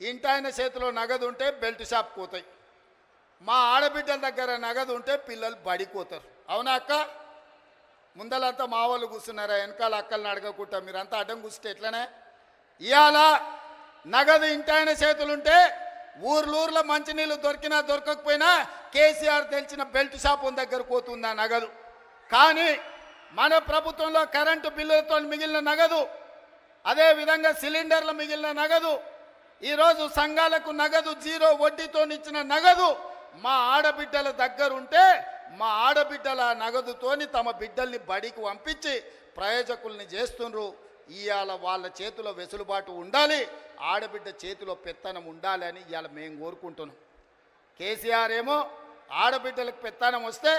ఇంటాయన చేతిలో నగదు ఉంటే బెల్ట్ షాప్ పోతాయి. మా ఆడబిడ్డల దగ్గర నగదు ఉంటే పిల్లలు బడిపోతారు. అవునా అక్క? ముందలంతా మా వాళ్ళు కూర్చున్నారా? వెనకాల అక్కల్ని అడగకుండా మీరంతా అడ్డం కూర్చుంటే ఎట్లనే? ఇవాళ నగదు ఇంటాయన చేతులుంటే ఊర్లూర్లో మంచినీళ్ళు దొరికినా దొరకకపోయినా కేసీఆర్ తెలిసిన బెల్ట్ షాప్ దగ్గర పోతుంది ఆ నగదు? కానీ మన ప్రభుత్వంలో కరెంటు బిల్లులతో మిగిలిన నగదు అదేవిధంగా సిలిండర్ల మిగిలిన నగదు ఈరోజు సంఘాలకు నగదు జీరో వడ్డీతో ఇచ్చిన నగదు మా ఆడబిడ్డల దగ్గరుంటే మా ఆడబిడ్డల నగదుతోని తమ బిడ్డల్ని బడికి పంపించి ప్రయోజకుల్ని చేస్తుండ్రు. ఇవాళ వాళ్ళ చేతిలో వెసులుబాటు ఉండాలి. ఆడబిడ్డ చేతిలో పెత్తనం ఉండాలి అని ఇవాళ మేము కోరుకుంటున్నాం. కేసీఆర్ ఏమో ఆడబిడ్డలకు పెత్తనం వస్తే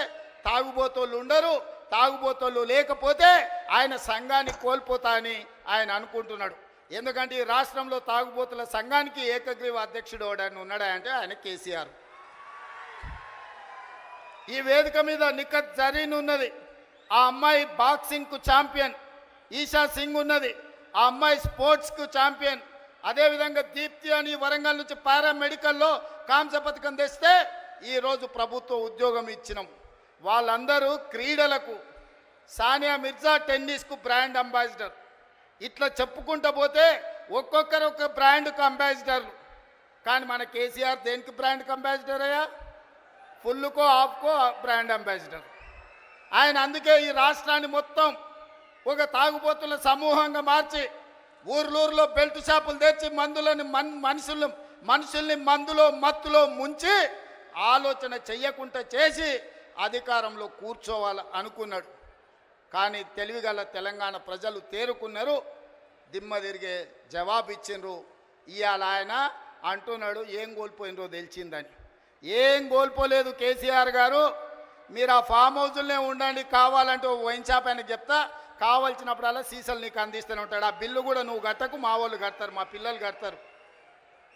తాగుబోతోళ్ళు ఉండరు. తాగుబోతోళ్ళు లేకపోతే ఆయన సంఘాన్ని కోల్పోతా అని ఆయన అనుకుంటున్నాడు. ఎందుకంటే ఈ రాష్ట్రంలో తాగుబోతుల సంఘానికి ఏకగ్రీవ అధ్యక్షుడు ఎవడని ఉన్నాడా అంటే ఆయన కేసీఆర్. ఈ వేదిక మీద నిఖత్ జరీన్ ఉన్నది ఆ అమ్మాయి బాక్సింగ్కు ఛాంపియన్ ఈషా సింగ్ ఉన్నది ఆ అమ్మాయి స్పోర్ట్స్కు ఛాంపియన్. అదేవిధంగా దీప్తి అని వరంగల్ నుంచి పారామెడికల్లో కాంస్య పథకం తెస్తే ఈరోజు ప్రభుత్వ ఉద్యోగం ఇచ్చినాం. వాళ్ళందరూ క్రీడలకు సానియా మిర్జా టెన్నిస్కు బ్రాండ్ అంబాసిడర్. ఇట్లా చెప్పుకుంటూ పోతే ఒక్కొక్కరు ఒక బ్రాండ్కు అంబాసిడర్లు కానీ మన కేసీఆర్ దేనికి బ్రాండ్కి అంబాసిడర్ అయ్యా? ఫుల్కో ఆఫ్కో బ్రాండ్ అంబాసిడర్ ఆయన అందుకే ఈ రాష్ట్రాన్ని మొత్తం ఒక తాగుబోతుల సమూహంగా మార్చి ఊర్లూరులో బెల్ట్ షాపులు తెచ్చి మందులని మన్ మనుషులు మనుషుల్ని మందులో మత్తులో ముంచి ఆలోచన చెయ్యకుండా చేసి అధికారంలో కూర్చోవాలి అనుకున్నాడు. కానీ తెలివిగల తెలంగాణ ప్రజలు తేరుకున్నారు. దిమ్మ తిరిగే జవాబు ఇచ్చిండ్రు ఇవాళ ఆయన అంటున్నాడు ఏం కోల్పోయినరో తెలిసిందని. ఏం కోల్పోలేదు కేసీఆర్ గారు. మీరు ఆ ఫామ్ హౌస్లోనే ఉండండి కావాలంటే వైన్ షాప్ అని చెప్తా. కావాల్సినప్పుడల్లా సీసలు నీకు అందిస్తూనే ఉంటాడు. ఆ బిల్లు కూడా నువ్వు కట్టకు మా వాళ్ళు కడతారు మా పిల్లలు కడతారు.